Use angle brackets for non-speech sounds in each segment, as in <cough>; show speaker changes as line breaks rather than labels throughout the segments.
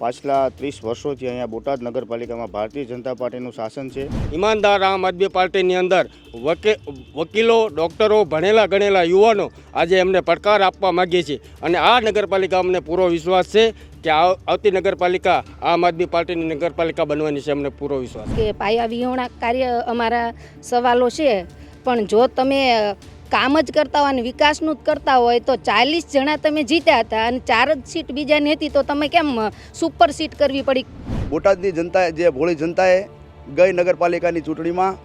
પાછલા ત્રીસ વર્ષોથી અહીંયા બોટાદ નગરપાલિકામાં ભારતીય જનતા પાર્ટીનું શાસન છે.
ઈમાનદાર આમ આદમી પાર્ટીની અંદર વકે વકીલો ડૉક્ટરો ભણેલા ગણેલા યુવાનો આજે એમને પડકાર આપવા માગીએ છીએ. અને આ નગરપાલિકા અમને પૂરો વિશ્વાસ છે કે આવ- આવતી નગરપાલિકા આમ આદમી પાર્ટીની નગરપાલિકા બનવાની છે અમને પૂરો વિશ્વાસ.
કે પાયા વિહોણા કાર્ય અમારા સવાલો છે. પણ જો તમે કામ જ કરતા હોય અને વિકાસનું જ કરતા હોય તો ચાલીસ જણા તમે જીત્યા હતા અને ચાર જ સીટ બીજાની હતી તો તમે કેમ સુપર સીટ કરવી પડી?
બોટાદની જનતાએ જે ભોળી જનતાએ ગઈ નગરપાલિકાની ચૂંટણીમાં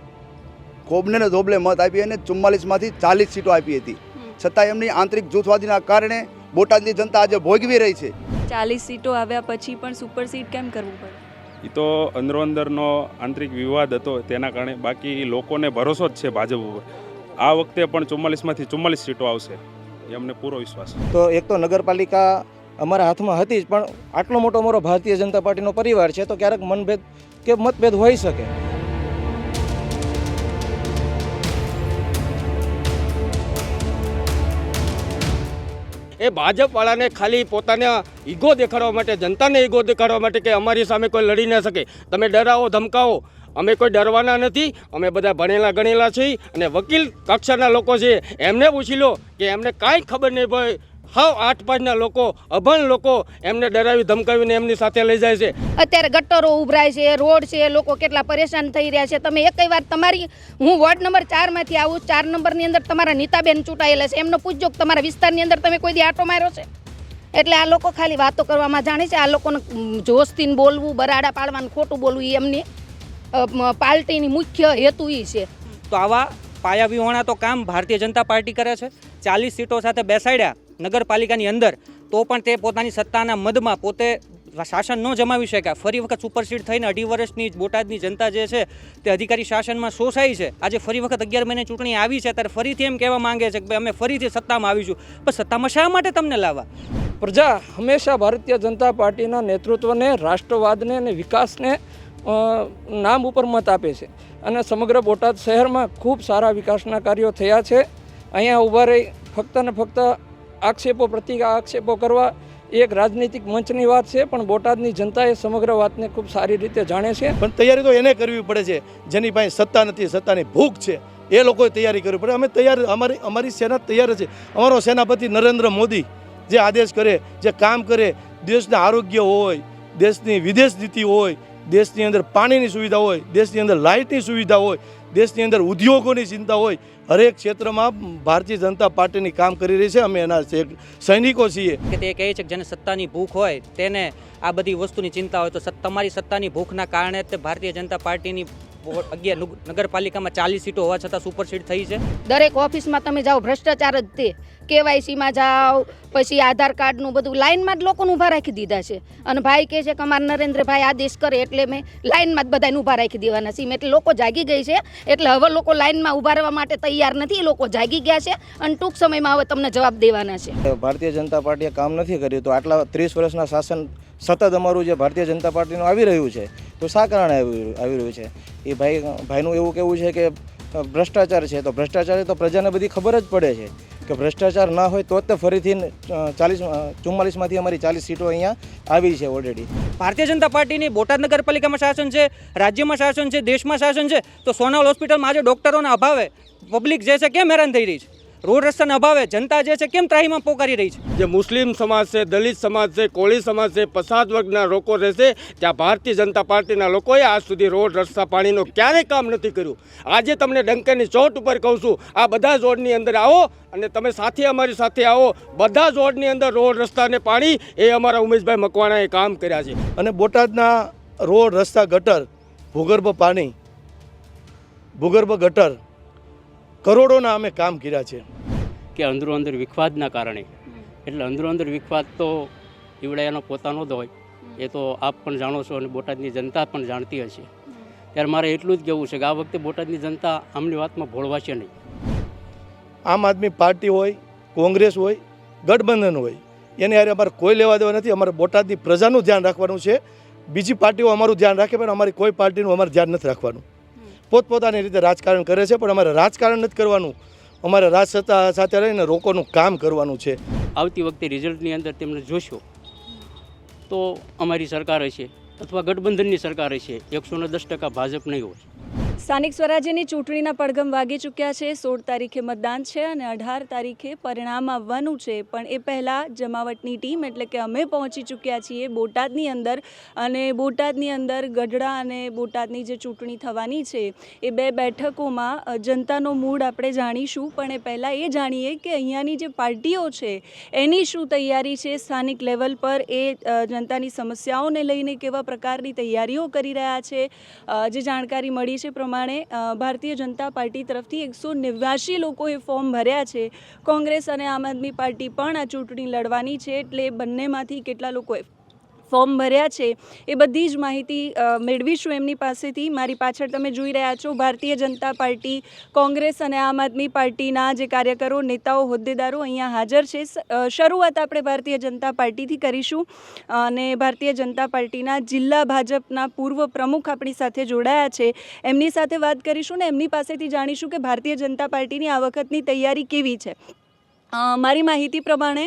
ખોબને ધોબલે મત આપી અને ચુમ્માલીસમાંથી ચાલીસ સીટો આપી હતી. છતાં એમની આંતરિક જૂથવાદીના કારણે બોટાદની જનતા આજે ભોગવી રહી છે.
ચાલીસ સીટો આવ્યા પછી પણ સુપર સીટ કેમ કરવું પડે?
એ તો અંદરો અંદરનો આંતરિક વિવાદ હતો તેના કારણે બાકી લોકોને ભરોસો જ છે ભાજપ ઉપર. આ વખતે પણ ચુમ્માલીસમાંથી ચુમ્માલીસ સીટો આવશે. એ અમને પૂરો વિશ્વાસ
તો એક તો નગરપાલિકા અમારા હાથમાં હતી જ પણ આટલો મોટો અમારો ભારતીય જનતા પાર્ટીનો પરિવાર છે તો ક્યારેક મનભેદ કે મતભેદ હોઈ શકે?
એ ભાજપવાળાને ખાલી પોતાના ઈગો દેખાડવા માટે જનતાને ઈગો દેખાડવા માટે કે અમારી સામે કોઈ લડી ન શકે. તમે ડરાવો ધમકાવો અમે કોઈ ડરવાના નથી, અમે બધા ભણેલા ગણેલા છીએ અને વકીલ કક્ષાના લોકો છે. એમને પૂછી લો કે એમને કાંઈ ખબર નહીં ભાઈ, હાવ આઠ પાંચના લોકો, અભણ લોકો એમને ડરાવી ધમકાવીને એમની સાથે લઈ જાય છે.
અત્યારે ગટરો ઉભરાય છે, રોડ છે, લોકો કેટલા પરેશાન થઈ રહ્યા છે. તમે એક વાર તમારી, હું વોર્ડ નંબર ચારમાંથી આવું, ચાર નંબરની અંદર તમારા નીતાબેન ચૂંટાયેલા છે. એમનો પૂછજો તમારા વિસ્તારની અંદર તમે કોઈ દી આટો માર્યો છે? એટલે આ લોકો ખાલી વાતો કરવામાં જાણે છે. આ લોકોને જોશથી બોલવું, બરાડા પાડવાનું, ખોટું બોલવું એમની પાર્ટીની મુખ્ય હેતુ એ છે.
તો આવા પાયા વિહોણા તો કામ ભારતીય જનતા પાર્ટી કરે છે. ચાલીસ સીટો સાથે બેસાડ્યા નગરપાલિકાની અંદર તો પણ તે પોતાની સત્તાના મદમાં પોતે શાસન ન જમાવી શક્યા. ફરી વખત સુપરસીડ થઈને અઢી વર્ષની બોટાદની જનતા જે છે તે અધિકારી શાસનમાં શોષાઈ છે. આજે ફરી વખત અગિયાર મહિને ચૂંટણી આવી છે ત્યારે ફરીથી એમ કહેવા માંગે છે કે ભાઈ અમે ફરીથી સત્તામાં આવીશું. પણ સત્તામાં શા માટે તમને લાવવા?
પ્રજા હંમેશા ભારતીય જનતા પાર્ટીના નેતૃત્વને રાષ્ટ્રવાદને અને વિકાસને નામ ઉપર મત આપે છે. અને સમગ્ર બોટાદ શહેરમાં ખૂબ સારા વિકાસના કાર્યો થયા છે. અહીંયા ઊભા રહી ફક્ત ને ફક્ત આક્ષેપો પ્રતિ આક્ષેપો કરવા એક રાજનીતિક મંચની વાત છે, પણ બોટાદની જનતાએ સમગ્ર વાતને ખૂબ સારી રીતે જાણે છે.
પણ તૈયારી તો એને કરવી પડે છે. જેની પાસે સત્તા નથી, સત્તાની ભૂખ છે. એ લોકોએ તૈયારી કરવી પડે. અમે તૈયાર, અમારી અમારી સેના તૈયાર છે. અમારો સેનાપતિ નરેન્દ્ર મોદી જે આદેશ કરે, જે કામ કરે, દેશના આરોગ્ય હોય, દેશની વિદેશ નીતિ હોય દેશની અંદર પાણીની સુવિધા હોય, દેશની અંદર લાઇટની સુવિધા હોય, દેશની અંદર ઉદ્યોગોની ચિંતા હોય, હરેક ક્ષેત્રમાં ભારતીય જનતા પાર્ટીની કામ કરી રહી છે. અમે એના સૈનિકો છીએ.
કે તે કહે છે કે જેને સત્તાની ભૂખ હોય, તેને આ બધી વસ્તુની ચિંતા હોય, તો તમારી સત્તાની ભૂખના કારણે તે ભારતીય જનતા પાર્ટીની અગિયાર નુગ- નગરપાલિકામાં ચાલીસ સીટો હોવા છતાં સુપરસીડ થઈ છે.
દરેક ઓફિસમાં તમે જાઓ ભ્રષ્ટાચાર જ તે. કેવાયસીમાં જાઓ પછી આધાર કાર્ડનું બધું લાઇનમાં જ લોકોને ઊભા રાખી દીધા છે. અને ભાઈ કહે છે કે અમારા નરેન્દ્રભાઈ આદેશ કરે એટલે મેં લાઇનમાં જ બધાને ઊભા રાખી દેવાના છીએ. એટલે લોકો જાગી ગઈ છે. એટલે હવે લોકો લાઇનમાં ઊભા રહેવા માટે તૈયાર નથી. એ લોકો જાગી ગયા છે અને ટૂંક સમયમાં હવે તમને જવાબ દેવાના છે.
ભારતીય જનતા પાર્ટીએ કામ નથી કર્યું તો આટલા ત્રીસ વર્ષના શાસન સતત અમારું જે ભારતીય જનતા પાર્ટીનું આવી રહ્યું છે, તો શા કારણે આવી રહ્યું છે? એ ભાઈ, ભાઈનું એવું કહેવું છે કે ભ્રષ્ટાચાર છે, તો ભ્રષ્ટાચાર તો પ્રજાને બધી ખબર જ પડે છે કે ભ્રષ્ટાચાર ના હોય તો જ ફરીથી ચાલીસ ચુમ્માલીસમાંથી અમારી ચાલીસ સીટો અહીંયા આવી છે ઓલરેડી
ભારતીય જનતા પાર્ટીની બોટાદ નગરપાલિકામાં શાસન છે, રાજ્યમાં શાસન છે, દેશમાં શાસન છે, તો સોનાવલ હોસ્પિટલમાં આજે ડૉક્ટરોના અભાવે પબ્લિક જે છે કેમ હેરાન થઈ રહી છે? રોડ રસ્તાના અભાવે જનતા જે છે કેમ ત્રાહીમાં પોકારી રહી છે?
જે મુસ્લિમ સમાજ છે દલિત સમાજ છે કોળી સમાજ છે પછાત વર્ગના લોકો રહેશે ત્યાં ભારતીય જનતા પાર્ટીના લોકોએ આજ સુધી રોડ રસ્તા પાણીનું ક્યારેય કામ નથી કર્યું. આજે તમને ડંકાની ચોટ ઉપર કહું છું આ બધા જ રોડની અંદર આવો અને તમે સાથે અમારી સાથે આવો. બધા જ રોડની અંદર રોડ રસ્તાને પાણી એ અમારા ઉમેશભાઈ મકવાણાએ કામ કર્યા છે.
અને બોટાદના રોડ રસ્તા ગટર ભૂગર્ભ પાણી ભૂગર્ભ ગટર કરોડોના અમે કામ કર્યા છે.
કે અંદરો અંદર વિખવાદના કારણે. એટલે અંદરો અંદર વિખવાદ તો એનો પોતાનો જ હોય. એ તો આપ પણ જાણો છો અને બોટાદની જનતા પણ જાણતી હશે. ત્યારે મારે એટલું જ કહેવું છે કે આ વખતે બોટાદની જનતા આમની વાતમાં ભોળવાશે નહીં.
આમ આદમી પાર્ટી હોય કોંગ્રેસ હોય ગઠબંધન હોય એને યારે અમારે કોઈ લેવા દેવા નથી. અમારે બોટાદની પ્રજાનું ધ્યાન રાખવાનું છે. બીજી પાર્ટીઓ અમારું ધ્યાન રાખે પણ અમારી કોઈ પાર્ટીનું અમારે ધ્યાન નથી રાખવાનું. પોતપોતાની રીતે રાજકારણ કરે છે, પણ અમારે રાજકારણ નથી કરવાનું. અમારે રાજસત્તા સાથે રહીને લોકોનું કામ કરવાનું છે.
આવતી વખતે રિઝલ્ટની અંદર તેમને જોશો તો અમારી સરકાર હશે અથવા ગઠબંધનની સરકાર હશે. એકસો ને દસ ટકા ભાજપ નહીં હોય.
સ્થાનિક સ્વરાજ્યની ચૂંટણીના પડઘમ વાગી ચૂક્યા છે. સોળ તારીખે મતદાન છે અને અઢાર તારીખે પરિણામ આવવાનું છે. પણ એ પહેલાં જમાવટની ટીમ, એટલે કે અમે પહોંચી ચૂક્યા છીએ બોટાદની અંદર. અને બોટાદની અંદર ગઢડા અને બોટાદની જે ચૂંટણી થવાની છે, એ બે બેઠકોમાં જનતાનો મૂડ આપણે જાણીશું. પણ એ પહેલાં એ જાણીએ કે અહીંયાની જે પાર્ટીઓ છે, એની શું તૈયારી છે? સ્થાનિક લેવલ પર એ જનતાની સમસ્યાઓને લઈને કેવા પ્રકારની તૈયારીઓ કરી રહ્યા છે? જે જાણકારી મળી છે પ્રમાણે ભારતીય જનતા પાર્ટી તરફથી એકસો નેવ્યાસી લોકોએ ફોર્મ ભર્યા છે. કોંગ્રેસ અને આમ આદમી પાર્ટી પણ આ ચૂંટણી લડવાની છે એટલે બંનેમાંથી કેટલા લોકોએ ફોર્મ ભર્યા છે, એ બધી જ માહિતી મેળવીશું એમની પાસેથી. મારી પાછળ તમે જોઈ રહ્યા છો, ભારતીય જનતા પાર્ટી, કોંગ્રેસ અને આમ આદમી પાર્ટીના જે કાર્યકરો, નેતાઓ, હોદ્દેદારો અહીંયા હાજર છે. શરૂઆત આપણે ભારતીય જનતા પાર્ટીથી કરીશું. અને ભારતીય જનતા પાર્ટીના જિલ્લા ભાજપના પૂર્વ પ્રમુખ આપણી સાથે જોડાયા છે. એમની સાથે વાત કરીશું ને એમની પાસેથી જાણીશું કે ભારતીય જનતા પાર્ટીની આ વખતની તૈયારી કેવી છે. મારી માહિતી પ્રમાણે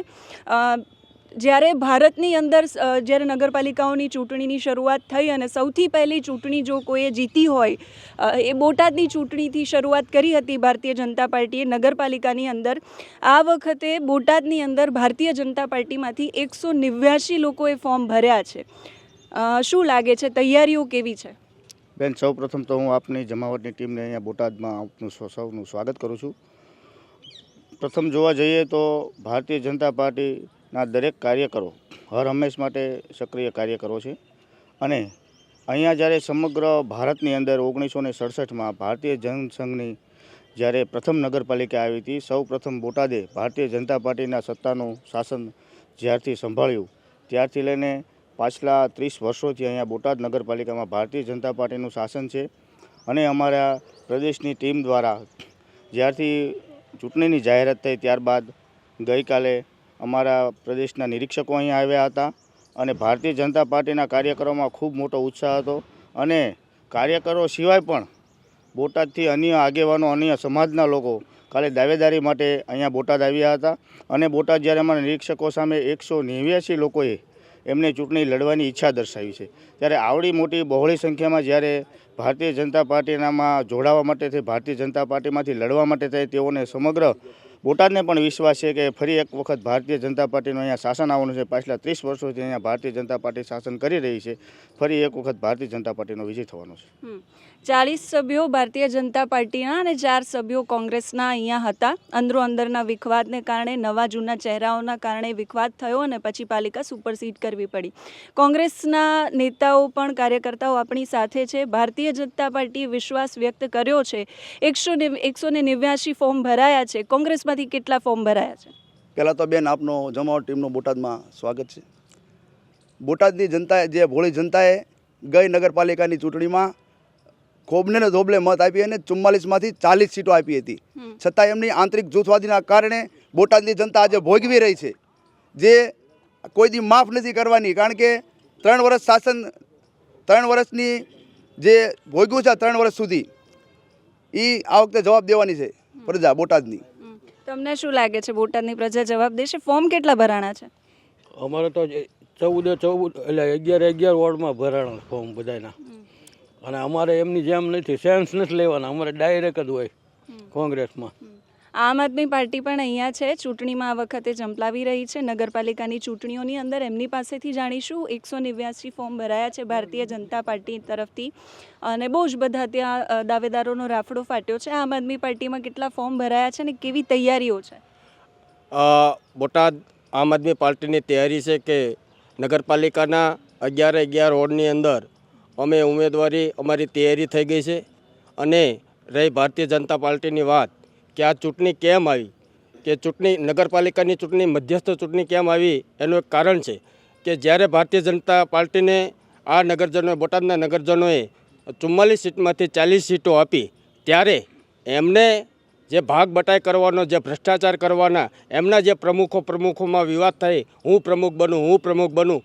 જ્યારે ભારતની અંદર જ્યારે નગરપાલિકાઓની ચૂંટણીની શરૂઆત થઈ અને સૌથી પહેલી ચૂંટણી જો કોઈએ જીતી હોય એ બોટાદની ચૂંટણીથી શરૂઆત કરી હતી ભારતીય જનતા પાર્ટીએ નગરપાલિકાની અંદર. આ વખતે બોટાદની અંદર ભારતીય જનતા પાર્ટીમાંથી એકસો નેવ્યાસી લોકોએ ફોર્મ ભર્યા છે. શું લાગે છે? તૈયારીઓ કેવી છે?
બેન સૌ પ્રથમ તો હું આપની જમાવટની ટીમને અહીંયા બોટાદમાં આપનું સૌનું સ્વાગત કરું છું. પ્રથમ જોવા જઈએ તો ભારતીય જનતા પાર્ટીના દરેક કાર્યકરો, હર હંમેશ માટે સક્રિય કાર્યકરો છે. અને અહીંયા જ્યારે સમગ્ર ભારતની અંદર ઓગણીસો ને સડસઠમાં ભારતીય જનસંઘની જ્યારે પ્રથમ નગરપાલિકા આવી હતી, સૌ પ્રથમ બોટાદે ભારતીય જનતા પાર્ટીના સત્તાનું શાસન જ્યારથી સંભાળ્યું, ત્યારથી લઈને પાછલા ત્રીસ વર્ષોથી અહીંયા બોટાદ નગરપાલિકામાં ભારતીય જનતા પાર્ટીનું શાસન છે. અને અમારા પ્રદેશની ટીમ દ્વારા જ્યારથી ચૂંટણીની જાહેરાત થઈ ત્યારબાદ ગઈકાલે અમારા પ્રદેશના નિરીક્ષકો અહીંયા આવ્યા હતા અને ભારતીય જનતા પાર્ટીના કાર્યકરોમાં ખૂબ મોટો ઉત્સાહ હતો અને કાર્યકરો સિવાય પણ બોટાદથી અન્ય આગેવાનો, અન્ય સમાજના લોકો કાલે દાવેદારી માટે અહીંયા બોટાદ આવ્યા હતા અને બોટાદ જ્યારે અમારા નિરીક્ષકો સામે એકસો નેવ્યાસી લોકોએ એમને ચૂંટણી લડવાની ઈચ્છા દર્શાવી છે, ત્યારે આવડી મોટી બહોળી સંખ્યામાં જ્યારે ભારતીય જનતા પાર્ટીનામાં જોડાવા માટે થઈ ભારતીય જનતા પાર્ટીમાંથી લડવા માટે થઈ તેઓને સમગ્ર બોટાદને પણ વિશ્વાસ છે કે ફરી એક વખત ભારતીય જનતા પાર્ટીનું અહીંયા શાસન આવવાનું છે. પાછલા ત્રીસ વર્ષોથી અહીંયા ભારતીય જનતા પાર્ટી શાસન કરી રહી છે. ફરી એક વખત ભારતીય જનતા પાર્ટીનો વિજય થવાનો છે.
ચાલીસ સભ્યો ભારતીય જનતા પાર્ટીના અને ચાર સભ્યો કોંગ્રેસના અહીંયા હતા. અંદરો અંદરના વિખવાદને કારણે નવા જૂના ચહેરાઓના કારણે વિખવાદ થયો અને પછી પાલિકા સુપરસીડ કરવી પડી. કોંગ્રેસના નેતાઓ પણ કાર્યકર્તાઓ આપણી સાથે છે. ભારતીય જનતા પાર્ટીએ વિશ્વાસ વ્યક્ત કર્યો છે. એકસો એકસો ને નેવ્યાસી ફોર્મ ભરાયા છે. કોંગ્રેસમાંથી કેટલા ફોર્મ ભરાયા છે?
પહેલાં તો બેન, આપનો જમાવટ ટીમનો બોટાદમાં સ્વાગત છે. બોટાદની જનતાએ, જે ભોળી જનતાએ ગઈ નગરપાલિકાની ચૂંટણીમાં ખોબને ને ધોબલે મત આપી અને ચુમ્માલીસમાંથી ચાલીસ સીટો આપી હતી. છતાં એમની આંતરિક જૂથવાદીના કારણે બોટાદની જનતા આજે ભોગવી રહી છે. જે કોઈ દી માફ નથી કરવાની કારણ કે ત્રણ વર્ષ શાસન ત્રણ વર્ષની જે ભોગ્યું છે ત્રણ વર્ષ સુધી એ આ વખતે જવાબ દેવાની છે પ્રજા બોટાદની.
તમને શું લાગે છે બોટાદની પ્રજા જવાબ દેશે? ફોર્મ કેટલા ભરાણા છે?
અમારે તો ચૌદે ચૌદ એટલે અગિયાર અગિયાર વોર્ડમાં ભરાણા ફોર્મ બધાના અને અમારે એમની જેમ નથી સેન્સ નથી લેવાના અમારે ડાયરેક્ટ જ હોય કોંગ્રેસમાં.
આમ આદમી પાર્ટી પણ અહીંયા છે ચૂંટણીમાં આ વખતે જંપલાવી રહી છે નગરપાલિકાની ચૂંટણીઓની અંદર એમની પાસેથી જાણીશું એકસો નેવ્યાસી ફોર્મ ભરાયા છે ભારતીય જનતા પાર્ટી તરફથી. અને બહુ જ બધા ત્યાં દાવેદારોનો રાફડો ફાટ્યો છે. આમ આદમી પાર્ટીમાં કેટલા ફોર્મ ભરાયા છે અને કેવી તૈયારીઓ છે?
બોટાદ આમ આદમી પાર્ટીની તૈયારી છે કે નગરપાલિકાના અગિયાર અગિયાર વોર્ડની અંદર અમે ઉમેદવારી અમારી તૈયારી થઈ ગઈ છે અને રહી ભારતીય જનતા પાર્ટીની વાત કે આ ચૂંટણી કેમ આવી? કે ચૂંટણી નગરપાલિકાની ચૂંટણી, મધ્યસ્થ ચૂંટણી કેમ આવી એનું એક કારણ છે કે જ્યારે ભારતીય જનતા પાર્ટીને આ નગરજનોએ, બોટાદના નગરજનોએ ચુમ્માલીસ સીટમાંથી ચાલીસ સીટો આપી, ત્યારે એમને જે ભાગ બટાઈ કરવાનો, જે ભ્રષ્ટાચાર કરવાના, એમના જે પ્રમુખો પ્રમુખોમાં વિવાદ થાય, હું પ્રમુખ બનું, હું પ્રમુખ બનું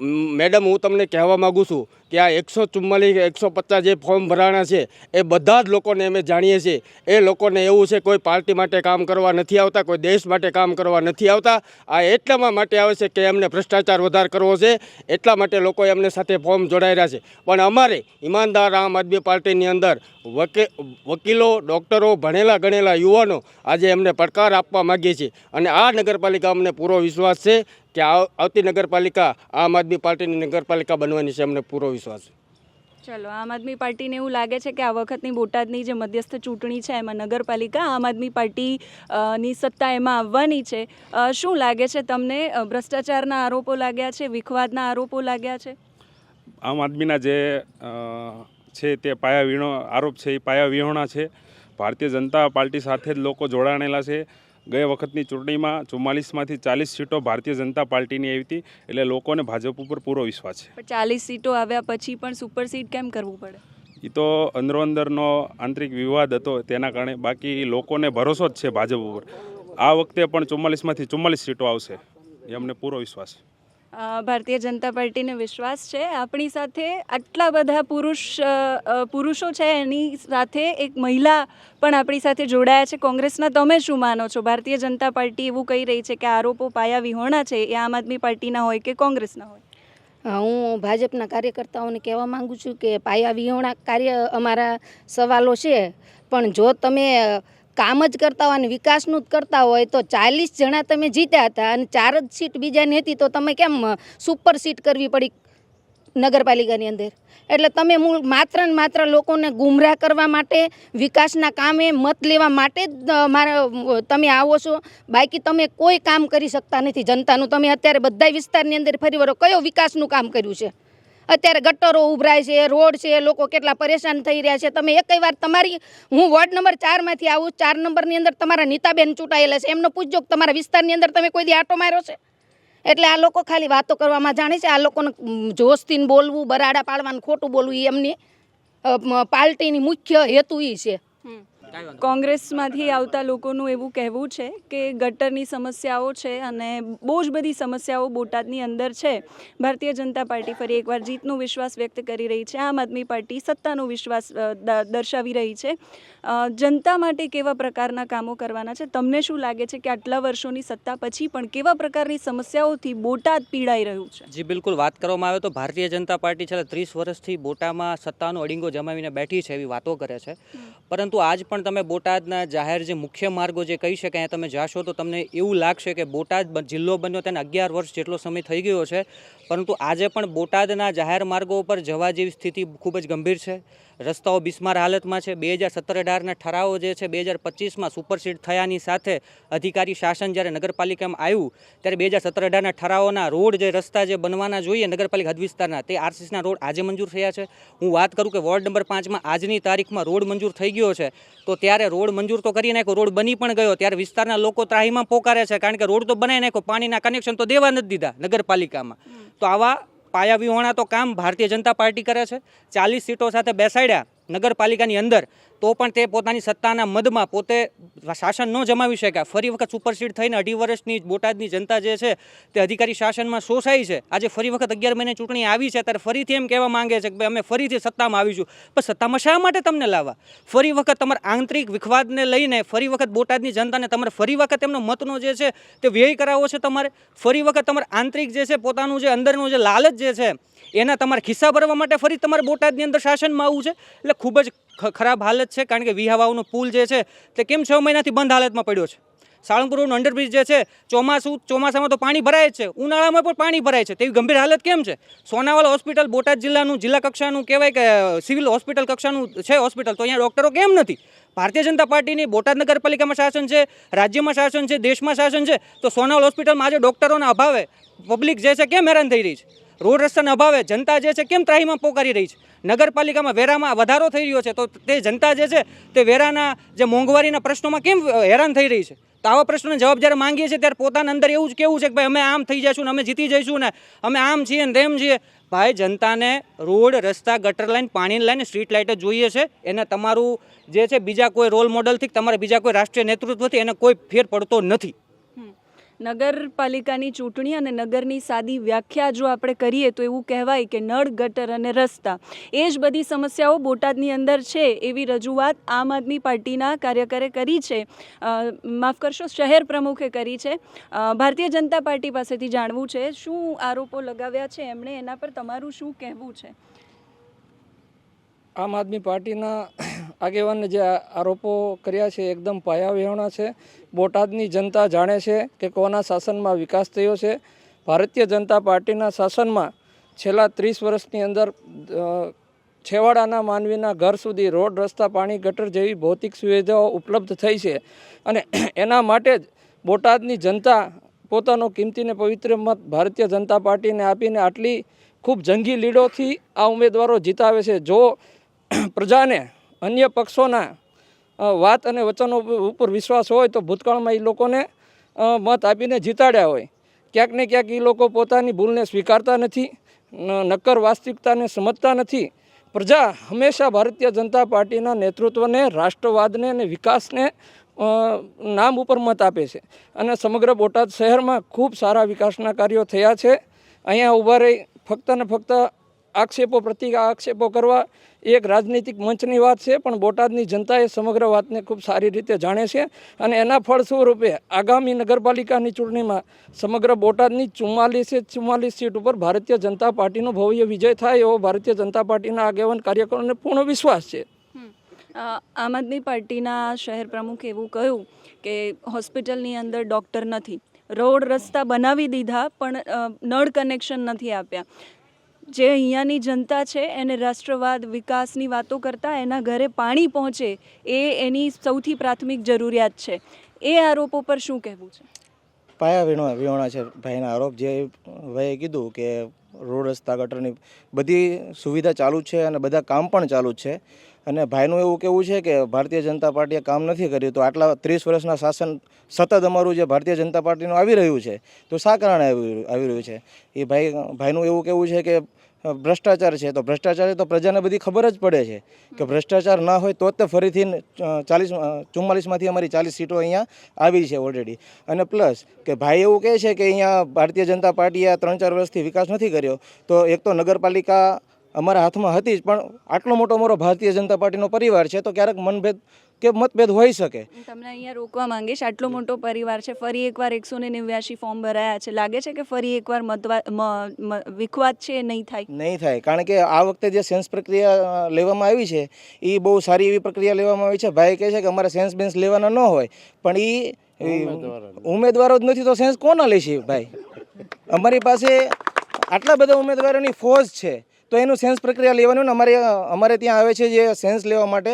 મેડમ, હું તમને કહેવા માગું છું કે આ એકસો ચુમ્માલીસ, એકસો પચાસ જે ફોર્મ ભરાણા છે, એ બધા જ લોકોને અમે જાણીએ છીએ. એ લોકોને એવું છે, કોઈ પાર્ટી માટે કામ કરવા નથી આવતા, કોઈ દેશ માટે કામ કરવા નથી આવતા. આ એટલામાં માટે આવે છે કે એમને ભ્રષ્ટાચાર વધાર કરવો છે. એટલા માટે લોકો એમને સાથે ફોર્મ જોડાયેલા છે. પણ અમારે ઈમાનદાર આમ આદમી પાર્ટીની અંદર વકે, વકીલો, ડૉક્ટરો, ભણેલા ગણેલા યુવાનો આજે એમને પડકાર આપવા માગીએ છીએ. અને આ નગરપાલિકા અમને પૂરો વિશ્વાસ છે. કે આવ- આવતી નગરપાલિકા આમ આદમી પાર્ટીની નગરપાલિકા બનવાની છે અમને પૂરો વિશ્વાસ છે.
ચલો આમ આદમી પાર્ટીને એવું લાગે છે કે આ વખતની બોટાદની જે મધ્યસ્થ ચૂંટણી છે એમાં નગરપાલિકા આમ આદમી પાર્ટીની સત્તા એમાં આવવાની છે. શું લાગે છે તમને? ભ્રષ્ટાચારના આરોપો લાગ્યા છે વિખવાદના આરોપો લાગ્યા છે?
આમ આદમીના જે છે તે પાયા વિણો આરોપ છે એ પાયા વિહોણા છે. ભારતીય જનતા પાર્ટી સાથે જ લોકો જોડાણેલા છે. ગઈ વખતની ચૂંટણીમાં ચુમ્માલીસમાંથી ચાલીસ સીટો ભારતીય જનતા પાર્ટીની આવી હતી એટલે લોકોને ભાજપ ઉપર પૂરો વિશ્વાસ છે.
ચાલીસ સીટો આવ્યા પછી પણ સુપરસીડ કેમ કરવું પડે?
એ તો અંદરો અંદરનો આંતરિક વિવાદ હતો તેના કારણે બાકી લોકોને ભરોસો જ છે ભાજપ ઉપર. આ વખતે પણ ચુમ્માલીસમાંથી ચુમ્માલીસ સીટો આવશે એ અમને પૂરો વિશ્વાસ છે.
ભારતીય જનતા પાર્ટીને વિશ્વાસ છે. આપણી સાથે આટલા બધા પુરુષ પુરુષો છે. એની સાથે એક મહિલા પણ આપણી સાથે જોડાયા છે. કોંગ્રેસના તમે શું માનો છો? ભારતીય જનતા પાર્ટી એવું કહી રહી છે કે આરોપો પાયા વિહોણા છે. એ આમ આદમી પાર્ટીના હોય કે કોંગ્રેસના હોય?
હું ભાજપના કાર્યકર્તાઓને કહેવા માગું છું કે પાયા વિહોણા કાર્ય અમારા સવાલો છે. પણ જો તમે કામ જ કરતા હોય અને વિકાસનું જ કરતા હોય, તો ચાલીસ જણા તમે જીત્યા હતા અને ચાર જ સીટ બીજાની હતી, તો તમે કેમ સુપર સીટ કરવી પડી નગરપાલિકાની અંદર? એટલે તમે મૂળ, માત્ર ને માત્ર લોકોને ગુમરાહ કરવા માટે, વિકાસના કામે મત લેવા માટે જ મારા તમે આવો છો. બાકી તમે કોઈ કામ કરી શકતા નથી જનતાનું. તમે અત્યારે બધા વિસ્તારની અંદર ફરી વળો. કયો વિકાસનું કામ કર્યું છે? અત્યારે ગટરો ઉભરાય છે, રોડ છે, લોકો કેટલા પરેશાન થઈ રહ્યા છે. તમે એક વાર તમારી, હું વોર્ડ નંબર ચારમાંથી આવું, ચાર નંબરની અંદર તમારા નીતાબેન ચૂંટાયેલા છે. એમનો પૂછજો તમારા વિસ્તારની અંદર તમે કોઈ દી આટો માર્યો છે? એટલે આ લોકો ખાલી વાતો કરવામાં જાણે છે. આ લોકોને જોશથી બોલવું, બરાડા પાડવાનું, ખોટું બોલવું એમની પાર્ટીની મુખ્ય હેતુ એ છે.
કોંગ્રેસમાંથી આવતા લોકોનું એવું કહેવું છે કે ગટરની સમસ્યાઓ છે અને બહુ જ બધી સમસ્યાઓ બોટાદની અંદર છે. ભારતીય જનતા પાર્ટી ફરી એકવાર જીતનો વિશ્વાસ વ્યક્ત કરી રહી છે. આમ આદમી પાર્ટી સત્તાનો વિશ્વાસ દર્શાવી રહી છે. જનતા માટે કેવા પ્રકારના કામો કરવાના છે? તમને શું લાગે છે કે આટલા વર્ષોની સત્તા પછી પણ કેવા પ્રકારની સમસ્યાઓથી બોટાદ પીડાઈ રહ્યું છે?
જી બિલકુલ. વાત કરવામાં આવે તો ભારતીય જનતા પાર્ટી છેલ્લા ત્રીસ વર્ષથી બોટામાં સત્તાનો અડીંગો જમાવીને બેઠી છે એવી વાતો કરે છે. પરંતુ આજ પણ તમે બોટાદના જાહેર જે મુખ્ય માર્ગો જે કહી શકાય તમે જાશો તો તમને એવું લાગશે કે બોટાદ જિલ્લો બન્યો તેને અગિયાર વર્ષ જેટલો સમય થઈ ગયો છે. પરંતુ આજે પણ બોટાદના જાહેર માર્ગો ઉપર જવા જેવી સ્થિતિ ખૂબ જ ગંભીર છે. રસ્તાઓ બિસ્માર હાલતમાં છે. બે હજાર સત્તર અઢારના ઠરાવો જે છે, બે હજાર પચીસમાં સુપરસીડ થયાની સાથે અધિકારી શાસન જ્યારે નગરપાલિકામાં આવ્યું, ત્યારે બે હજાર સત્તર અઢારના ઠરાવોના રોડ જે રસ્તા જે બનવાના જોઈએ નગરપાલિકા હદ વિસ્તારના, તે આરસીસીના રોડ આજે મંજૂર થયા છે. હું વાત કરું કે વોર્ડ નંબર પાંચમાં આજની તારીખમાં રોડ મંજૂર થઈ ગયો છે. તો ત્યારે રોડ મંજૂર તો કરી નાખ્યો, રોડ બની પણ ગયો, ત્યારે વિસ્તારના લોકો ત્રાહીમાં પોકારે છે, કારણ કે રોડ તો બનાવી નાખ્યો, પાણીના કનેક્શન તો દેવા નથી દીધા નગરપાલિકામાં. તો આવા પાયા વિહોણા તો કામ ભારતીય જનતા પાર્ટી કરે છે. ચાલીસ સીટો સાથે બેસાડ્યા નગરપાલિકાની અંદર. તો પણ તે પોતાની સત્તાના મદમાં પોતે શાસન ન જમાવી શક્યા. ફરી વખત સુપરસીડ થઈને અઢી વર્ષની બોટાદની જનતા જે છે તે અધિકારી શાસનમાં શોષાઈ છે. આજે ફરી વખત અગિયાર મહિને ચૂંટણી આવી છે, ત્યારે ફરીથી એમ કહેવા માંગે છે કે ભાઈ અમે ફરીથી સત્તામાં આવીશું. પણ સત્તામાં શા માટે તમને લાવવા? ફરી વખત તમારા આંતરિક વિખવાદને લઈને ફરી વખત બોટાદની જનતાને તમારે ફરી વખત એમનો મતનો જે છે તે વ્યય કરાવવો છે તમારે? ફરી વખત તમારે આંતરિક જે છે પોતાનું જે અંદરનું જે લાલચ જે છે એના તમારે ખિસ્સા ભરવા માટે ફરી તમારે બોટાદની અંદર શાસનમાં આવવું છે? એટલે ખૂબ જ ખરાબ હાલત છે, કારણ કે વિહાવાઓનો પુલ જે છે, તે કેમ છ મહિનાથી બંધ હાલતમાં પડ્યો છે? સાળંગપુરનું અંડરબ્રિજ જે છે, ચોમાસું, ચોમાસામાં તો પાણી ભરાય છે, ઉનાળામાં પણ પાણી ભરાય છે, તેવી ગંભીર હાલત કેમ છે? સોનાવાલા હોસ્પિટલ, બોટાદ જિલ્લાનું, જિલ્લા કક્ષાનું કહેવાય કે, સિવિલ હોસ્પિટલ કક્ષાનું છે હોસ્પિટલ, તો અહીંયા ડૉક્ટરો કેમ નથી? ભારતીય જનતા પાર્ટીની બોટાદ નગરપાલિકામાં શાસન છે, રાજ્યમાં શાસન છે, દેશમાં શાસન છે, તો સોનાવાલ હોસ્પિટલમાં આજે ડૉક્ટરોના અભાવે પબ્લિક જે છે, કેમ હેરાન થઈ રહી છે? રોડ રસ્તાના અભાવે જનતા જે છે કેમ ત્રાહીમાં પોકારી રહી છે? નગરપાલિકામાં વેરામાં વધારો થઈ રહ્યો છે, તો તે જનતા જે છે તે વેરાના જે મોંઘવારીના પ્રશ્નોમાં કેમ હેરાન થઈ રહી છે? તો આવા પ્રશ્નોને જવાબ જ્યારે માંગીએ છીએ ત્યારે પોતાના અંદર એવું જ કેવું છે કે ભાઈ, અમે આમ થઈ જઈશું ને અમે જીતી જઈશું ને અમે આમ છીએ ને તેમ છીએ. ભાઈ, જનતાને રોડ, રસ્તા, ગટર લાઈન, પાણીની લાઈન, સ્ટ્રીટ લાઇટ જ જોઈએ છે. એને તમારું જે છે બીજા કોઈ રોલ મોડલથી તમારે બીજા કોઈ રાષ્ટ્રીય નેતૃત્વથી એને કોઈ ફેર પડતો નથી.
નગરપાલિકાની ચૂંટણી અને નગરની સાદી વ્યાખ્યા જો આપણે કરીએ તો એવું કહેવાય કે નળ, ગટર અને રસ્તા. એ જ બધી સમસ્યાઓ બોટાદની અંદર છે એવી રજૂઆત આમ આદમી પાર્ટીના કાર્યકરે કરી છે. માફ કરશો, શહેર પ્રમુખે કરી છે. ભારતીય જનતા પાર્ટી પાસેથી જાણવું છે શું આરોપો લગાવ્યા છે? એમણે એના પર તમારું શું કહેવું છે?
આમ આદમી પાર્ટીના આગેવાનને જે આરોપો કર્યા છે એકદમ પાયાવિહોણા છે. બોટાદની જનતા જાણે છે કે કોના શાસનમાં વિકાસ થયો છે. ભારતીય જનતા પાર્ટીના શાસનમાં છેલ્લા ત્રીસ વર્ષની અંદર છેવાડાના માનવીના ઘર સુધી રોડ, રસ્તા, પાણી, ગટર જેવી ભૌતિક સુવિધાઓ ઉપલબ્ધ થઈ છે. અને એના માટે જ બોટાદની જનતા પોતાનો કિંમતીને પવિત્ર મત ભારતીય જનતા પાર્ટીને આપીને આટલી ખૂબ જંગી લીડોથી આ ઉમેદવારો જીતાવે છે. જો <clears throat> પ્રજાને અન્ય પક્ષોના વાત અને વચનો ઉપર વિશ્વાસ હોય તો ભૂતકાળમાં એ લોકોને મત આપીને જીતાડ્યા હોય. ક્યાંક ને ક્યાંક એ લોકો પોતાની ભૂલને સ્વીકારતા નથી નક્કર વાસ્તવિકતાને સમજતા નથી. પ્રજા હંમેશા ભારતીય જનતા પાર્ટીના નેતૃત્વને, રાષ્ટ્રવાદને અને વિકાસને નામ ઉપર મત આપે છે. અને સમગ્ર બોટાદ શહેરમાં ખૂબ સારા વિકાસના કાર્યો થયા છે. અહીંયા ઊભા રહી ફક્ત ને ફક્ત આક્ષેપો પ્રતિ આક્ષેપો કરવા એ એક રાજનીતિક મંચની વાત છે, પણ બોટાદની જનતાએ સમગ્ર વાતને ખૂબ સારી રીતે જાણે છે અને એના ફળ સ્વરૂપે આગામી નગરપાલિકાની ચૂંટણીમાં સમગ્ર બોટાદની ચુમ્માલીસે ચુમ્માલીસ સીટ ઉપર ભારતીય જનતા પાર્ટીનો ભવ્ય વિજય થાય એવો ભારતીય જનતા પાર્ટીના આગેવાન કાર્યકરોને પૂર્ણ વિશ્વાસ છે.
આમ આદમી પાર્ટીના શહેર પ્રમુખે એવું કહ્યું કે હોસ્પિટલની અંદર ડૉક્ટર નથી. રોડ રસ્તા બનાવી દીધા, પણ નળ કનેક્શન નથી આપ્યા. જે અહીંયાની જનતા છે, એને રાષ્ટ્રવાદ, વિકાસની વાતો કરતાં એના ઘરે પાણી પહોંચે, એ એની સૌથી પ્રાથમિક જરૂરિયાત છે. એ આરોપો પર શું કહેવું છે?
પાયા વિણો વિહોણા છે ભાઈના આરોપ. જે ભાઈએ કીધું કે રોડ, રસ્તા, ગટરની બધી સુવિધા ચાલુ છે અને બધા કામ પણ ચાલુ છે. અને ભાઈનું એવું કેવું છે કે ભારતીય જનતા પાર્ટીએ કામ નથી કર્યું, તો આટલા ત્રીસ વર્ષના શાસન સતત અમારું જે ભારતીય જનતા પાર્ટીનું આવી રહ્યું છે, તો શા કારણે આવી રહ્યું છે? એ ભાઈ, ભાઈનું એવું કેવું છે કે ભ્રષ્ટાચાર છે. તો ભ્રષ્ટાચાર તો પ્રજાને બધી ખબર જ પડે છે કે ભ્રષ્ટાચાર ના હોય તો જ ફરીથી ચાલીસ ચુમ્માલીસમાંથી અમારી ચાલીસ સીટો અહીંયા આવી છે ઓલરેડી અને પ્લસ કે ભાઈ એવું કહે છે કે અહીંયા ભારતીય જનતા પાર્ટીએ ત્રણ ચાર વર્ષથી વિકાસ નથી કર્યો, તો એક તો નગરપાલિકા અમારા હાથમાં હતી જ, પણ આટલો મોટો અમારો ભારતીય જનતા પાર્ટીનો પરિવાર છે તો ક્યારેક મનભેદ કે મતભેદ હોઈ શકે.
તમને અહીંયા રોકવા માંગીશ આટલો મોટો પરિવાર છે ફરી એકવાર એકસો ને નેવ્યાસી ફોર્મ ભરાયા છે. લાગે છે કે ફરી એકવાર મતવા વિખવાદ છે નહીં થાય?
નહીં થાય. કારણ કે આ વખતે જે સેન્સ પ્રક્રિયા લેવામાં આવી છે એ બહુ સારી એવી પ્રક્રિયા લેવામાં આવી છે. ભાઈ કહે છે કે અમારે સેન્સ બેન્સ લેવાના ન હોય પણ એ ઉમેદવારો જ નથી તો સેન્સ કોના લેશે ભાઈ? અમારી પાસે આટલા બધા ઉમેદવારોની ફોજ છે. તો એનું સેન્સ પ્રક્રિયા લેવાનું ને અમારે અમારે ત્યાં આવે છે જે સેન્સ લેવા માટે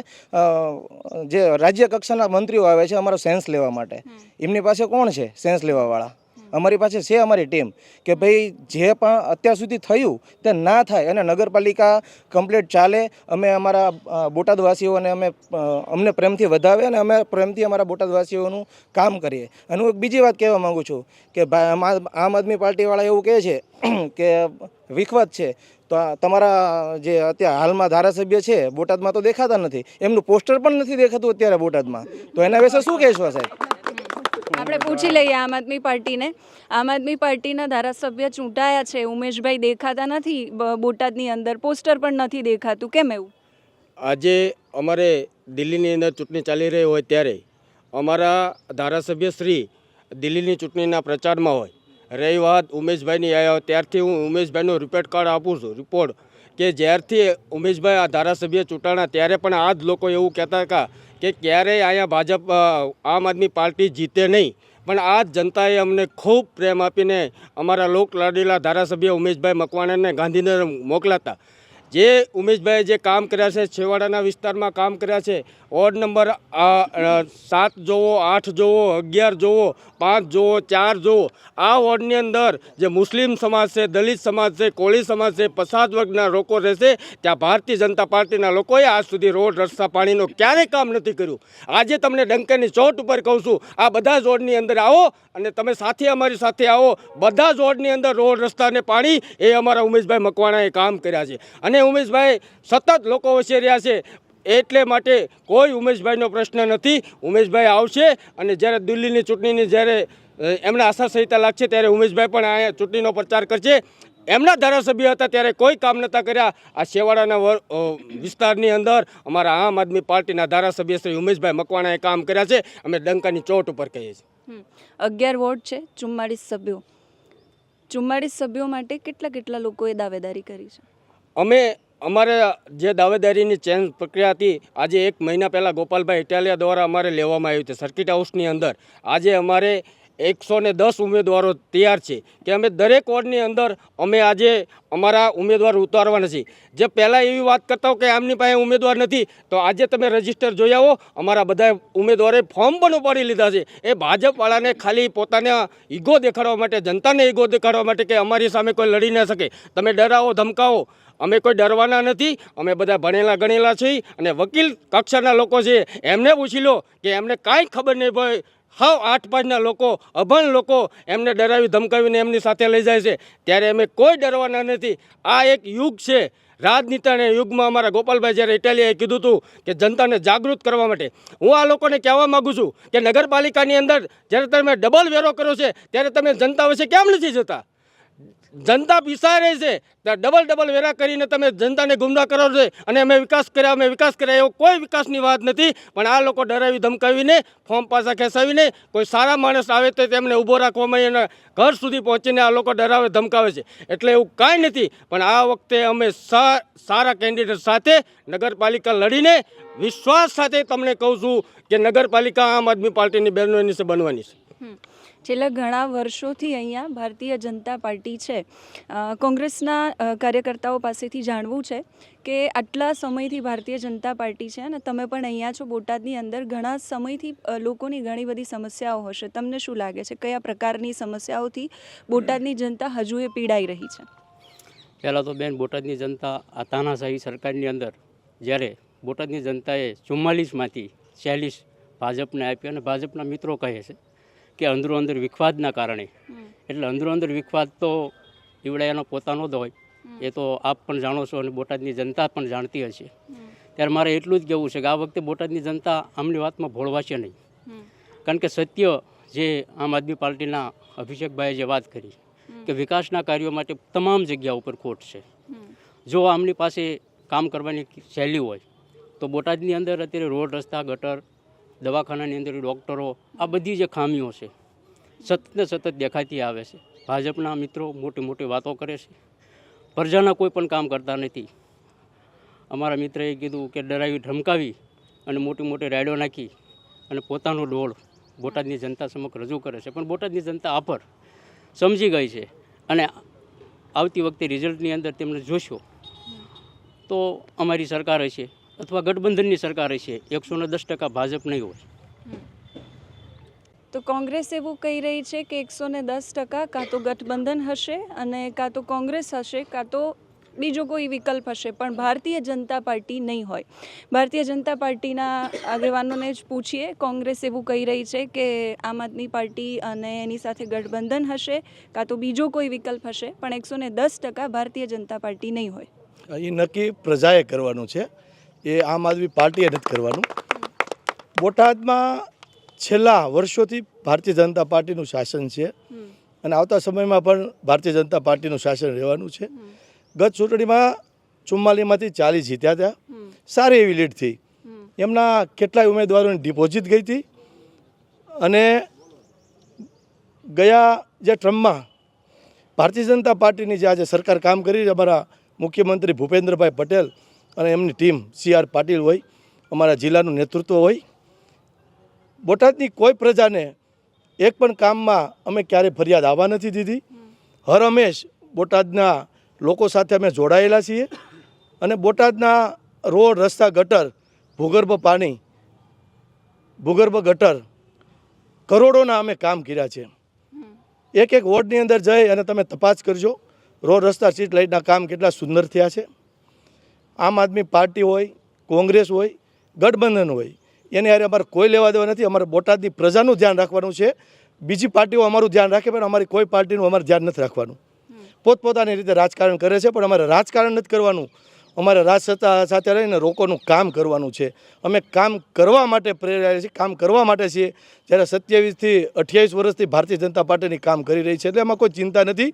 જે રાજ્ય કક્ષાના મંત્રીઓ આવે છે અમારો સેન્સ લેવા માટે. એમની પાસે કોણ છે સેન્સ લેવાવાળા? અમારી પાસે છે અમારી ટીમ કે ભાઈ જે પણ અત્યાર સુધી થયું તે ના થાય અને નગરપાલિકા કમ્પ્લીટ ચાલે અમે અમારા બોટાદવાસીઓને અમે અમને પ્રેમથી વધાવે અને અમે પ્રેમથી અમારા બોટાદવાસીઓનું કામ કરીએ. અને હું એક બીજી વાત કહેવા માગું છું કે ભાઈ આમ આમ આદમી પાર્ટીવાળા એવું કહે છે કે વિખવત છે. તો આ તમારા જે અત્યારે હાલમાં ધારાસભ્ય છે બોટાદમાં તો દેખાતા નથી. એમનું પોસ્ટર પણ નથી દેખાતું અત્યારે બોટાદમાં. તો એના વિશે શું કહેશો સાહેબ?
આપણે પૂછી લઈએ આમ આદમી પાર્ટીને. આમ આદમી પાર્ટીના ધારાસભ્ય ચૂંટાયા છે. ઉમેશભાઈ દેખાતા નથી. બોટાદની અંદર પોસ્ટર પણ નથી દેખાતું. કેમ એવું?
આજે અમારે દિલ્હીની અંદર ચૂંટણી ચાલી રહી હોય ત્યારે અમારા ધારાસભ્ય શ્રી દિલ્હીની ચૂંટણીના પ્રચારમાં હોય. રહી વાત ઉમેશભાઈની આવ્યા ત્યારથી હું ઉમેશભાઈનો રિપોર્ટ કાર્ડ આપું છું રિપોર્ટ કે જ્યારથી ઉમેશભાઈ આ ધારાસભ્ય ચૂંટાણા, ત્યારે પણ આ જ લોકો એવું કહેતા હતા કે ક્યારેય અહીંયા ભાજપ આમ આદમી પાર્ટી જીતે નહીં. પણ આ જ જનતાએ અમને ખૂબ પ્રેમ આપીને અમારા લોક લાડીલા ધારાસભ્ય ઉમેશભાઈ મકવાણાને ગાંધીનગર મોકલાતા. જે ઉમેશભાઈએ જે કામ કર્યા છે, છેવાડાના વિસ્તારમાં કામ કર્યા છે, વોર્ડ નંબર સાત જોવો, આઠ જોવો, અગિયાર જોવો, પાંચ જોવો, ચાર જોવો, આ વોર્ડની અંદર જે મુસ્લિમ સમાજ છે, દલિત સમાજ છે, કોળી સમાજ છે, પછાત વર્ગના લોકો રહેશે, ત્યાં ભારતીય જનતા પાર્ટીના લોકોએ આજ સુધી રોડ, રસ્તા, પાણીનું ક્યારેય કામ નથી કર્યું. આજે તમને ડંકાની ચોટ ઉપર કહું છું, આ બધા જ વોર્ડની અંદર આવો અને તમે સાથે, અમારી સાથે આવો. બધા જ વોર્ડની અંદર રોડ, રસ્તા અને પાણી, એ અમારા ઉમેશભાઈ મકવાણાએ કામ કર્યા છે. અને ઉમેશભાઈ સતત લોકો વસે રહ્યા છે. એટલે માટે કોઈ ઉમેશભાઈનો પ્રશ્ન નથી. ઉમેશભાઈ આવશે અને જ્યારે દિલ્હીની ચૂંટણીની જ્યારે એમને આચારસંહિતા લાગશે ત્યારે ઉમેશભાઈ પણ અહીંયા ચૂંટણીનો પ્રચાર કરશે. એમના ધારાસભ્ય હતા ત્યારે કોઈ કામ નહોતા કર્યા. આ છેવાડાના વિસ્તારની અંદર અમારા આમ આદમી પાર્ટીના ધારાસભ્ય શ્રી ઉમેશભાઈ મકવાણાએ કામ કર્યા છે. અમે ડંકાની ચોટ ઉપર કહીએ છીએ.
અગિયાર વોર્ડ છે, ચુમ્માળીસ સભ્યો. ચુમ્માળીસ સભ્યો માટે કેટલા કેટલા લોકોએ દાવેદારી કરી છે?
અમે અમારે જે દાવેદારીની ચેન્જ પ્રક્રિયા હતી, આજે એક મહિના પહેલાં ગોપાલભાઈ ઇટાલિયા દ્વારા અમારે લેવામાં આવ્યું છે સર્કિટ હાઉસની અંદર આજે અમારે એકસો ને દસ ઉમેદવારો તૈયાર છે કે અમે દરેક વોર્ડની અંદર અમે આજે અમારા ઉમેદવાર ઉતારવાના છીએ. જે પહેલાં એવી વાત કરતા હો કે આમની પાસે ઉમેદવાર નથી, તો આજે તમે રજિસ્ટર જોઈ આવો. અમારા બધા ઉમેદવારે ફોર્મ પણ ઉપાડી લીધા છે. એ ભાજપવાળાને ખાલી પોતાના ઈગો દેખાડવા માટે, જનતાને ઈગો દેખાડવા માટે કે અમારી સામે કોઈ લડી ન શકે. તમે ડરાવો, ધમકાવો. અમે કોઈ ડરવાના નથી. અમે બધા ભણેલા ગણેલા છીએ અને વકીલ કક્ષાના લોકો છે. એમને પૂછી લો કે એમને કાંઈ ખબર નહીં ભાઈ હાવ આઠ પાંચના લોકો, અભણ લોકો એમને ડરાવી, ધમકાવીને એમની સાથે લઈ જાય છે. ત્યારે અમે કોઈ ડરવાના નથી. આ એક યુગ છે. રાજનીતાને યુગમાં અમારા ગોપાલભાઈ જ્યારે ઇટાલિયાએ કીધું હતું કે જનતાને જાગૃત કરવા માટે. હું આ લોકોને કહેવા માગું છું કે નગરપાલિકાની અંદર જ્યારે તમે ડબલ વેરો કર્યો છે, ત્યારે તમે જનતા વિશે કેમ નથી જતા? જનતા પીસાઈ રહી છે. ડબલ ડબલ વેરા કરીને તમે જનતાને ગુમરા કરો છો. અને અમે વિકાસ કર્યા, અમે વિકાસ કર્યા એવો કોઈ વિકાસની વાત નથી. પણ આ લોકો ડરાવી ધમકાવીને, ફોર્મ પાછા ખેંચાવીને, કોઈ સારા માણસ આવે તો તેમને ઊભો રાખવામાં એના ઘર સુધી પહોંચીને આ લોકો ડરાવે, ધમકાવે છે. એટલે એવું કાંઈ નથી. પણ આ વખતે અમે સારા કેન્ડિડેટ સાથે નગરપાલિકા લડીને વિશ્વાસ સાથે તમને કહું છું કે નગરપાલિકા આમ આદમી પાર્ટીની બહેનોની છે બનવાની છે.
છેલ્લા ઘણા વર્ષોથી અહીંયા ભારતીય જનતા પાર્ટી છે. કોંગ્રેસના કાર્યકર્તાઓ પાસેથી જાણવું છે કે આટલા સમયથી ભારતીય જનતા પાર્ટી છે અને તમે પણ અહીંયા છો. બોટાદની અંદર ઘણા સમયથી લોકોની ઘણી બધી સમસ્યાઓ હશે. તમને શું લાગે છે? કયા પ્રકારની સમસ્યાઓથી બોટાદની જનતા હજુ એ પીડાઈ રહી છે?
પહેલાં તો બેન, બોટાદની જનતા આ તાનાશાહી સરકારની અંદર જ્યારે બોટાદની જનતાએ ચુમ્માલીસમાંથી ચાલીસ ભાજપને આપ્યું અને ભાજપના મિત્રો કહે છે કે અંદરો અંદર વિખવાદના કારણે. એટલે અંદરો અંદર વિખવાદ તો ઈવડાયાનો પોતાનો જ હોય. એ તો આપ પણ જાણો છો અને બોટાદની જનતા પણ જાણતી હશે ત્યારે મારે એટલું જ કહેવું છે કે આ વખતે બોટાદની જનતા આમની વાતમાં ભોળવાશે નહીં. કારણ કે સત્ય જે આમ આદમી પાર્ટીના અભિષેકભાઈએ જે વાત કરી કે વિકાસના કાર્યો માટે તમામ જગ્યા ઉપર ખોટ છે. જો આમની પાસે કામ કરવાની શૈલી હોય તો બોટાદની અંદર અત્યારે રોડ રસ્તા ગટર દવાખાનાની અંદર ડૉક્ટરો, આ બધી જે ખામીઓ છે સતત ને સતત દેખાતી આવે છે. ભાજપના મિત્રો મોટી મોટી વાતો કરે છે. પ્રજાના કોઈ પણ કામ કરતા નથી. અમારા મિત્રએ કીધું કે ડરાવી, ધમકાવી અને મોટી મોટી રાઈડો નાખી અને પોતાનો ડોળ બોટાદની જનતા સમક્ષ રજૂ કરે છે. પણ બોટાદની જનતા આફર સમજી ગઈ છે અને આવતી વખતે રિઝલ્ટની અંદર તેમને જોશો તો અમારી સરકાર હશે. અથવા ગઠબંધનની સરકાર હશે એકસો ને દસ ટકા ભાજપ નહીં હોય.
તો કોંગ્રેસ એવું કહી રહી છે કે એકસો ને દસ ટકા કાં તો ગઠબંધન હશે અને કાં તો કોંગ્રેસ હશે કાં તો બીજો કોઈ વિકલ્પ હશે પણ ભારતીય જનતા પાર્ટી નહીં હોય. ભારતીય જનતા પાર્ટીના આગેવાનોને જ પૂછીએ કોંગ્રેસ એવું કહી રહી છે કે આમ આદમી પાર્ટી અને એની સાથે ગઠબંધન હશે કાં તો બીજો કોઈ વિકલ્પ હશે પણ એકસો ને દસ ટકા ભારતીય જનતા પાર્ટી નહીં હોય.
એ નક્કી પ્રજાએ કરવાનું છે. એ આમ આદમી પાર્ટીએ નથી કરવાનું. બોટાદમાં છેલ્લા વર્ષોથી ભારતીય જનતા પાર્ટીનું શાસન છે. અને આવતા સમયમાં પણ ભારતીય જનતા પાર્ટીનું શાસન રહેવાનું છે. ગત ચૂંટણીમાં ચુમ્માલીમાંથી ચાલીસ જીત્યા હતા. સારી એવી લીડ થઈ. એમના કેટલાય ઉમેદવારોની ડિપોઝિટ ગઈ હતી. અને ગયા જે ટ્રમ્પમાં ભારતીય જનતા પાર્ટીની જે આજે સરકાર કામ કરી અમારા મુખ્યમંત્રી ભૂપેન્દ્રભાઈ પટેલ અને એમની ટીમ સી આર પાટીલ હોય, અમારા જિલ્લાનું નેતૃત્વ હોય. બોટાદની કોઈ પ્રજાને એક પણ કામમાં અમે ક્યારે ફરિયાદ આવવા નથી દીધી. હર હંમેશ બોટાદના લોકો સાથે અમે જોડાયેલા છીએ અને બોટાદના રોડ, રસ્તા, ગટર, ભૂગર્ભ પાણી, ભૂગર્ભ ગટર, કરોડોના અમે કામ કર્યા છે. એક એક વોર્ડની અંદર જઈ અને તમે તપાસ કરજો. રોડ, રસ્તા, સ્ટ્રીટ લાઇટના કામ કેટલા સુંદર થયા છે. આમ આદમી પાર્ટી હોય, કોંગ્રેસ હોય, ગઠબંધન હોય, એને યારે અમારે કોઈ લેવા દેવા નથી. અમારે બોટાદની પ્રજાનું ધ્યાન રાખવાનું છે. બીજી પાર્ટીઓ અમારું ધ્યાન રાખે, પણ અમારી કોઈ પાર્ટીનું અમારે ધ્યાન નથી રાખવાનું. પોતપોતાની રીતે રાજકારણ કરે છે, પણ અમારે રાજકારણ નથી કરવાનું. અમારે રાજસત્તા સાથે રહીને રોકોનું કામ કરવાનું છે. અમે કામ કરવા માટે પ્રેરાયા છીએ, કામ કરવા માટે છીએ. જ્યારે સત્યાવીસથી અઠ્યાવીસ વર્ષથી ભારતીય જનતા પાર્ટીની કામ કરી રહી છે, એટલે એમાં કોઈ ચિંતા નથી.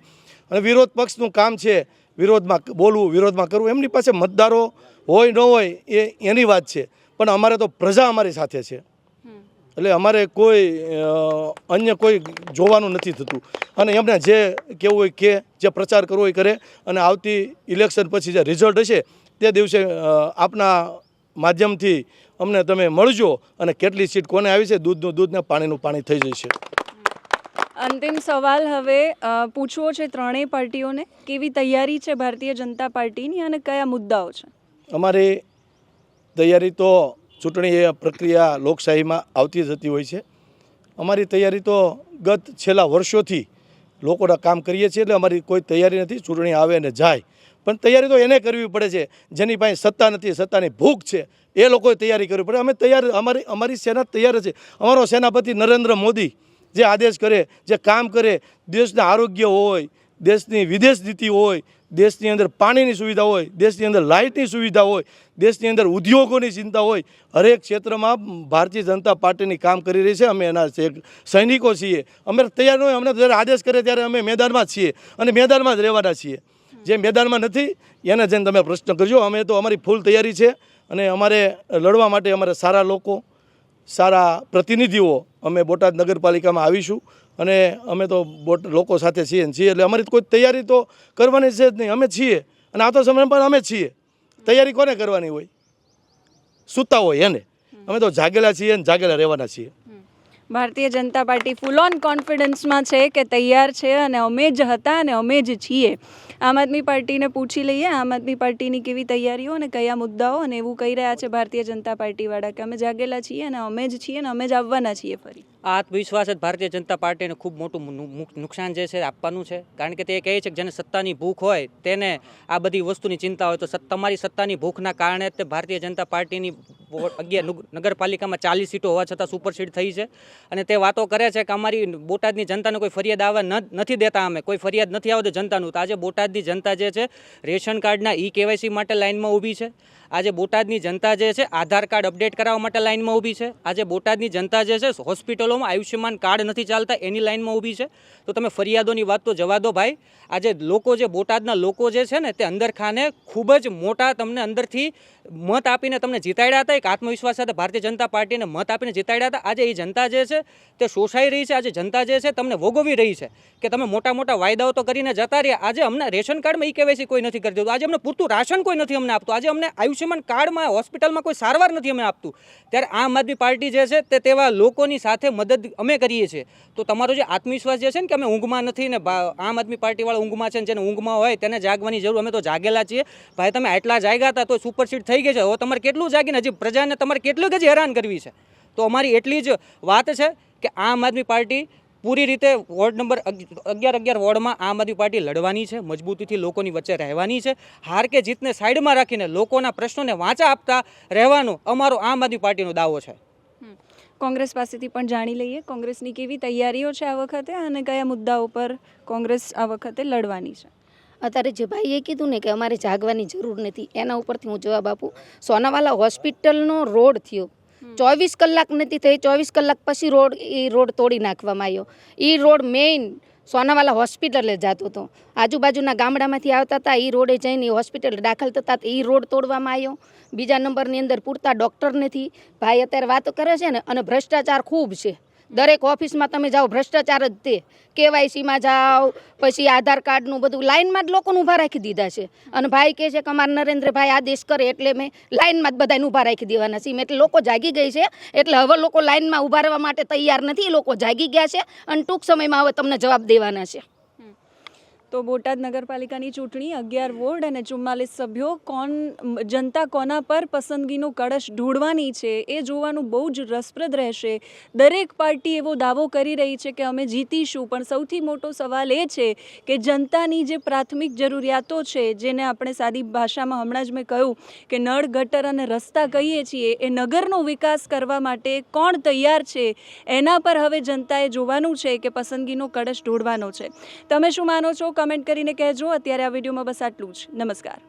અને વિરોધ પક્ષનું કામ છે વિરોધમાં બોલવું વિરોધમાં કરવું એમની પાસે મતદારો હોય ન હોય એ એની વાત છે. પણ અમારે તો પ્રજા અમારી સાથે છે. એટલે અમારે કોઈ અન્ય કોઈ જોવાનું નથી થતું. અને એમને જે કેવું હોય કે જે પ્રચાર કરવો હોય કરે. અને આવતી ઇલેક્શન પછી જે રિઝલ્ટ હશે તે દિવસે આપના માધ્યમથી અમને તમે મળજો. અને કેટલી સીટ કોને આવી છે દૂધનું દૂધ ને પાણીનું પાણી થઈ જશે.
અંતિમ સવાલ હવે પૂછવો છે ત્રણેય પાર્ટીઓને, કેવી તૈયારી છે ભારતીય જનતા પાર્ટીની અને કયા મુદ્દાઓ છે?
અમારી તૈયારી તો ચૂંટણી એ પ્રક્રિયા લોકશાહીમાં આવતી જતી હોય છે. અમારી તૈયારી તો ગત છેલ્લા વર્ષોથી લોકોના કામ કરીએ છીએ એટલે અમારી કોઈ તૈયારી નથી, ચૂંટણી આવે અને જાય. પણ તૈયારી તો એને કરવી પડે છે, જેની પાસે સત્તા નથી, સત્તાની ભૂખ છે, એ લોકોએ તૈયારી કરવી પડે. અમે તૈયાર, અમારી અમારી સેના તૈયાર છે. અમારો સેનાપતિ નરેન્દ્ર મોદી જે આદેશ કરે, જે કામ કરે, દેશના આરોગ્ય હોય, દેશની વિદેશ નીતિ હોય, દેશની અંદર પાણીની સુવિધા હોય, દેશની અંદર લાઇટની સુવિધા હોય, દેશની અંદર ઉદ્યોગોની ચિંતા હોય, હરેક ક્ષેત્રમાં ભારતીય જનતા પાર્ટીની કામ કરી રહી છે. અમે એના સૈનિકો છીએ. અમે તૈયાર ન હોય, અમને જ્યારે આદેશ કરે ત્યારે અમે મેદાનમાં જ છીએ અને મેદાનમાં જ રહેવાના છીએ. જે મેદાનમાં નથી, એને જઈને તમે પ્રશ્ન કરજો. અમે તો અમારી ફૂલ તૈયારી છે અને અમારે લડવા માટે અમારે સારા લોકો, સારા પ્રતિનિધિઓ અમે બોટાદ નગરપાલિકામાં આવીશું અને અમે તો બોટ લોકો સાથે છીએ છીએ એટલે અમારી કોઈ તૈયારી તો કરવાની છે જ નહીં. અમે છીએ અને આ તો સમય પણ અમે છીએ. તૈયારી કોને કરવાની હોય? સૂતા હોય એને. અમે તો જાગેલા છીએ ને જાગેલા રહેવાના છીએ.
Bharatiya Janata party full on કોન્ફિડન્સમાં છે કે તૈયાર છે અને અમે જ હતા અને અમે જ છીએ. આમ આદમી પાર્ટીને પૂછી લઈએ આમ આદમી પાર્ટીની કેવી તૈયારીઓ અને કયા મુદ્દાઓ અને એવું કહી રહ્યા છે ભારતીય જનતા પાર્ટીવાળા કે અમે જાગેલા છીએ અને અમે જ છીએ અને અમે જ આવવાના છીએ ફરી.
આ આત્મવિશ્વાસ જ ભારતીય જનતા પાર્ટીને ખૂબ મોટું નુકસાન જે છે આપવાનું છે. કારણ કે તે કહે છે કે જેને સત્તાની ભૂખ હોય, તેને આ બધી વસ્તુની ચિંતા હોય. તો તમારી સત્તાની ભૂખના કારણે તે ભારતીય જનતા પાર્ટીની અગિયાર નગરપાલિકામાં ચાલીસ સીટો હોવા છતાં સુપરસીડ થઈ છે. અને તે વાતો કરે છે કે અમારી બોટાદની જનતાને કોઈ ફરિયાદ આવવા નથી દેતા અમે. કોઈ ફરિયાદ નથી આવતી જનતાનું. તો આજે બોટાદની જનતા જે છે, રેશન કાર્ડના ઈ કેવાયસી માટે લાઇનમાં ઊભી છે. આજે બોટાદની જનતા જે છે, આધાર કાર્ડ અપડેટ કરાવવા માટે લાઇનમાં ઊભી છે. આજે બોટાદની જનતા જે છે, હોસ્પિટલોમાં આયુષ્યમાન કાર્ડ નથી ચાલતા, એની લાઇનમાં ઊભી છે. તો તમે ફરિયાદોની વાત તો જવા દો ભાઈ. આજે લોકો જે, બોટાદના લોકો જે છે ને, તે અંદર ખાને ખૂબ જ મોટા તમને અંદરથી મત આપીને તમને જીતાડ્યા હતા. એક આત્મવિશ્વાસ સાથે ભારતીય જનતા પાર્ટીને મત આપીને જીતાડ્યા હતા. આજે એ જનતા જે છે, તે શોષાઈ રહી છે. આજે જનતા જે છે, તમને ભોગવી રહી છે કે તમે મોટા મોટા વાયદાઓ તો કરીને જતા રહ્યા. આજે અમને રેશન કાર્ડમાં એ કેવાયસી કોઈ નથી કરી દેતું આજે અમને પૂરતું રાશન કોઈ નથી અમને આપતું. આજે અમને આયુષ્યમાન કાર્ડમાં હોસ્પિટલમાં કોઈ સારવાર નથી અમે આપતું. ત્યારે આમ આદમી પાર્ટી જે છે તે તેવા લોકોની સાથે મદદ અમે કરીએ છીએ. તો તમારો જે આત્મવિશ્વાસ જે છે ને કે અમે ઊંઘમાં નથી ને આમ આદમી પાર્ટીવાળા ઊંઘમાં છે ને જેને ઊંઘમાં હોય તેને જાગવાની જરૂર અમે તો જાગેલા છીએ. ભાઈ, તમે આટલા જાગ્યા હતા તો સુપરસીડ થઈ ગઈ છે. હવે તમારે કેટલું જાગીને હજી પ્રજાને તમારે કેટલું જ હેરાન કરવી છે? તો અમારી એટલી જ વાત છે કે આમ આદમી પાર્ટી પૂરી રીતે વોર્ડ નંબર અગ- અગિયાર અગિયાર વોર્ડમાં આમ આદમી પાર્ટી લડવાની છે મજબૂતીથી લોકોની વચ્ચે રહેવાની છે. હાર કે જીતને સાઈડમાં રાખીને લોકોના પ્રશ્નોને વાંચા આપતા રહેવાનો અમારો આમ આદમી પાર્ટીનો દાવો છે.
કોંગ્રેસ પાસેથી પણ જાણી લઈએ કોંગ્રેસની કેવી તૈયારીઓ છે આ વખતે અને કયા મુદ્દાઓ પર કોંગ્રેસ આ વખતે લડવાની છે?
અત્યારે જે ભાઈએ કીધું ને કે અમારે જાગવાની જરૂર નથી એના ઉપરથી હું જવાબ આપું. સોનાવાલા હોસ્પિટલનો રોડ થયો. ચોવીસ કલાક નથી થઈ, ચોવીસ કલાક પછી રોડ એ રોડ તોડી નાખવામાં આવ્યો. એ રોડ મેઇન સોનાવાલા હોસ્પિટલે જતો હતો. આજુબાજુના ગામડામાંથી આવતા હતા એ રોડે જઈને હોસ્પિટલ દાખલ થતા એ રોડ તોડવામાં આવ્યો. બીજા નંબરની અંદર પૂરતા ડૉક્ટર નથી. ભાઈ અત્યારે વાતો કરે છે ને, અને ભ્રષ્ટાચાર ખૂબ છે. દરેક ઓફિસમાં તમે જાઓ, ભ્રષ્ટાચાર જ તે. કેવાયસીમાં જાઓ, પછી આધાર કાર્ડનું બધું લાઇનમાં જ લોકોને ઊભા રાખી દીધા છે. અને ભાઈ કહે છે કે અમારા નરેન્દ્રભાઈ આદેશ કરે એટલે મેં લાઇનમાં જ બધાને ઊભા રાખી દેવાના છીએ. એટલે લોકો જાગી ગઈ છે, એટલે હવે લોકો લાઇનમાં ઊભા રહેવા માટે તૈયાર નથી. લોકો જાગી ગયા છે અને ટૂંક સમયમાં હવે તમને જવાબ દેવાના છે.
તો બોટાદ નગરપાલિકાની ચૂંટણી, અગિયાર વોર્ડ અને ચુમ્માલીસ સભ્યો. કોણ, જનતા કોના પર પસંદગીનો કળશ ઢોળવાની છે એ જોવાનું બહુ જ રસપ્રદ રહેશે. દરેક પાર્ટી એવો દાવો કરી રહી છે કે અમે જીતીશું, પણ સૌથી મોટો સવાલ એ છે કે જનતાની જે પ્રાથમિક જરૂરિયાતો છે, જેને આપણે સાદી ભાષામાં હમણાં જ મેં કહ્યું કે નળ, ગટર અને રસ્તા કહીએ છીએ, એ નગરનો વિકાસ કરવા માટે કોણ તૈયાર છે? એના પર હવે જનતાએ જોવાનું છે કે પસંદગીનો કળશ ઢોળવાનો છે. તમે શું માનો છો? કમેન્ટ કરીને કહેજો. અત્યારે આ વિડીયોમાં બસ આટલું જ. નમસ્કાર.